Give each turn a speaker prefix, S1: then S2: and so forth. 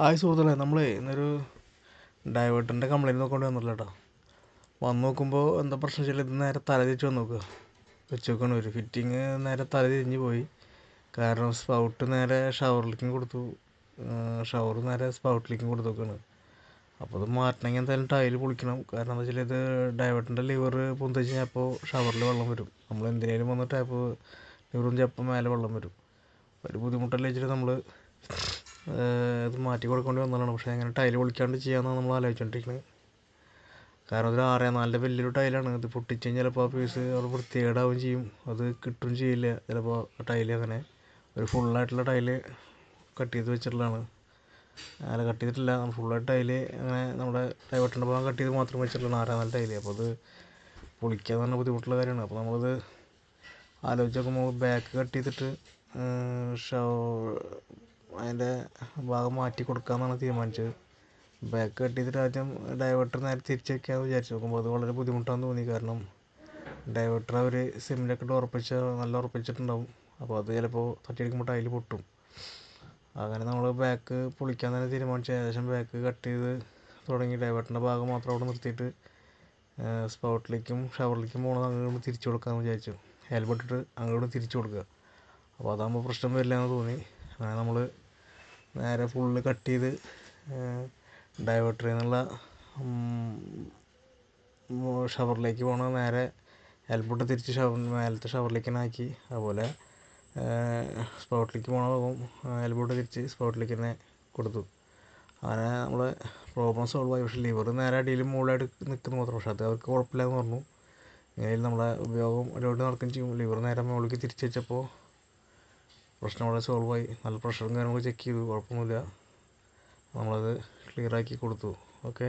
S1: Hi സുഹൃത്തുക്കളെ നമ്മളേ ഇന്നൊരു ഡൈവേർട്ടറിന്റെ കംപ്ലയിന്റ് നോക്കൊണ്ട് വന്നിട്ടില്ല കേട്ടോ വന്ന് നോക്കുമ്പോൾ എന്താ പ്രശ്നം വെച്ചാൽ ഇത് നേരെ തല തിരിച്ച് വന്ന് നോക്കുക വെച്ച് നോക്കണ ഒരു ഫിറ്റിങ് നേരെ തല തിരിഞ്ഞ് പോയി. കാരണം സ്പൗട്ട് നേരെ ഷവറിലേക്കും കൊടുത്തു. ഷവർ നേരെ സ്പൗട്ടിലേക്കും കൊടുത്തു നോക്കുകയാണ് അപ്പോൾ അത് മാറ്റണമെങ്കിൽ എന്തായാലും ടൈൽ പൊളിക്കണം. കാരണം എന്താ വെച്ചാൽ ഇത് ഡൈവേർട്ടറിന്റെ ലിവർ പൊന്തി കഴിഞ്ഞാൽ അപ്പോൾ ഷവറിൽ വെള്ളം വരും. നമ്മൾ എന്തിനേലും വന്ന് ടാപ്പ് ലിവർ അപ്പോൾ മേലെ വെള്ളം വരും. ഒരു ബുദ്ധിമുട്ടല്ലേ വെച്ചിട്ട് നമ്മൾ ഇത് മാറ്റി കൊടുക്കേണ്ടി വന്നതാണ്. പക്ഷേ എങ്ങനെ ടൈൽ പൊളിക്കാണ്ട് ചെയ്യാമെന്നാണ് നമ്മൾ ആലോചിച്ചുകൊണ്ടിരിക്കുന്നത് കാരണം ഇതൊരു ആറേ നാലിന്റെ വലിയൊരു ടൈലാണ് ഇത് പൊട്ടിച്ച് കഴിഞ്ഞാൽ ചിലപ്പോൾ ആ പീസ് അവിടെ വൃത്തികേടാവുകയും ചെയ്യും. അത് കിട്ടുകയും ചെയ്യില്ല. ചിലപ്പോൾ ടൈൽ അങ്ങനെ ഒരു ഫുള്ളായിട്ടുള്ള ടൈൽ കട്ട് ചെയ്ത് വെച്ചിട്ടുള്ളതാണ്. അല്ല കട്ട് ചെയ്തിട്ടില്ല. ഫുള്ളായിട്ട് ടൈൽ അങ്ങനെ നമ്മുടെ ഡൈവേർട്ടറിന്റെ ഭാഗം കട്ട് ചെയ്ത് മാത്രം വെച്ചിട്ടുള്ളതാണ് ആറേ നാല് ടൈൽ അപ്പോൾ അത് പൊളിക്കുക എന്ന് പറഞ്ഞാൽ ബുദ്ധിമുട്ടുള്ള കാര്യമാണ്. അപ്പോൾ നമ്മളത് ആലോചിച്ച് നോക്കുമ്പോൾ ബാക്ക് കട്ട് ചെയ്തിട്ട് ഷോ അതിന്റെ ഭാഗം മാറ്റി കൊടുക്കാമെന്നാണ് തീരുമാനിച്ചത്. ബാക്ക് കെട്ടിയിട്ട് ആദ്യം ഡൈവേർട്ടർ നേരെ തിരിച്ച് വെക്കാമെന്ന് വിചാരിച്ചു. നോക്കുമ്പോൾ അത് വളരെ ബുദ്ധിമുട്ടാണെന്ന് തോന്നി. കാരണം ഡൈവേർട്ടർ അവർ സിമ്മിലൊക്കെ ഇട്ട് ഉറപ്പിച്ച നല്ല ഉറപ്പിച്ചിട്ടുണ്ടാവും. അപ്പോൾ അത് ചിലപ്പോൾ തട്ടിയെടുക്കുമ്പോൾ ടൈൽ പൊട്ടും. അങ്ങനെ നമ്മൾ ബാക്ക് പൊളിക്കാൻ തന്നെ തീരുമാനിച്ചു. ഏകദേശം ബാക്ക് കട്ട് ചെയ്ത് തുടങ്ങി. ഡൈവേർട്ടറിന്റെ ഭാഗം മാത്രം അവിടെ നിർത്തിയിട്ട് സ്പൗട്ടിലേക്കും ഷവറിലേക്കും പോകണത് അങ്ങോട്ട് തിരിച്ചു കൊടുക്കാമെന്ന് വിചാരിച്ചു. ഹെൽമെറ്റ് ഇട്ട് അങ്ങോട്ട് തിരിച്ചു കൊടുക്കുക. അപ്പോൾ അതാകുമ്പോൾ പ്രശ്നം വരില്ല എന്ന് തോന്നി. അങ്ങനെ നമ്മൾ നേരെ ഫുള്ള് കട്ട് ചെയ്ത് ഡൈവേർട്ടറിൽ നിന്നുള്ള ഷവറിലേക്ക് പോകണ നേരെ ഹെൽമെറ്റ് തിരിച്ച് ഷവർ മേലത്തെ ഷവറിലേക്ക് തന്നെ ആക്കി. അതുപോലെ സ്പോട്ടിലേക്ക് പോകണ ഭാഗം ഹെൽമെറ്റ് തിരിച്ച് സ്പോട്ടിലേക്ക് തന്നെ കൊടുത്തു. അങ്ങനെ നമ്മൾ പ്രോബ്ലം സോൾവ് ആയി. പക്ഷേ ലിവർ നേരെ അടിയിൽ മുകളിലായിട്ട് നിൽക്കുന്നു മാത്രം പക്ഷേ അത് അവർക്ക് കുഴപ്പമില്ല എന്ന് പറഞ്ഞു. ഇങ്ങനെ നമ്മളെ ഉപയോഗം ഒരുപാട് നടക്കുകയും ചെയ്യും. ലിവർ നേരെ മുകളിലേക്ക് തിരിച്ച് വെച്ചപ്പോൾ പ്രശ്നം അവിടെ ആയി. നല്ല പ്രഷറും കാര്യങ്ങളൊക്കെ ചെക്ക് ചെയ്തു. കുഴപ്പമൊന്നുമില്ല. നമ്മളത് ക്ലിയർ ആക്കി കൊടുത്തു. ഓക്കെ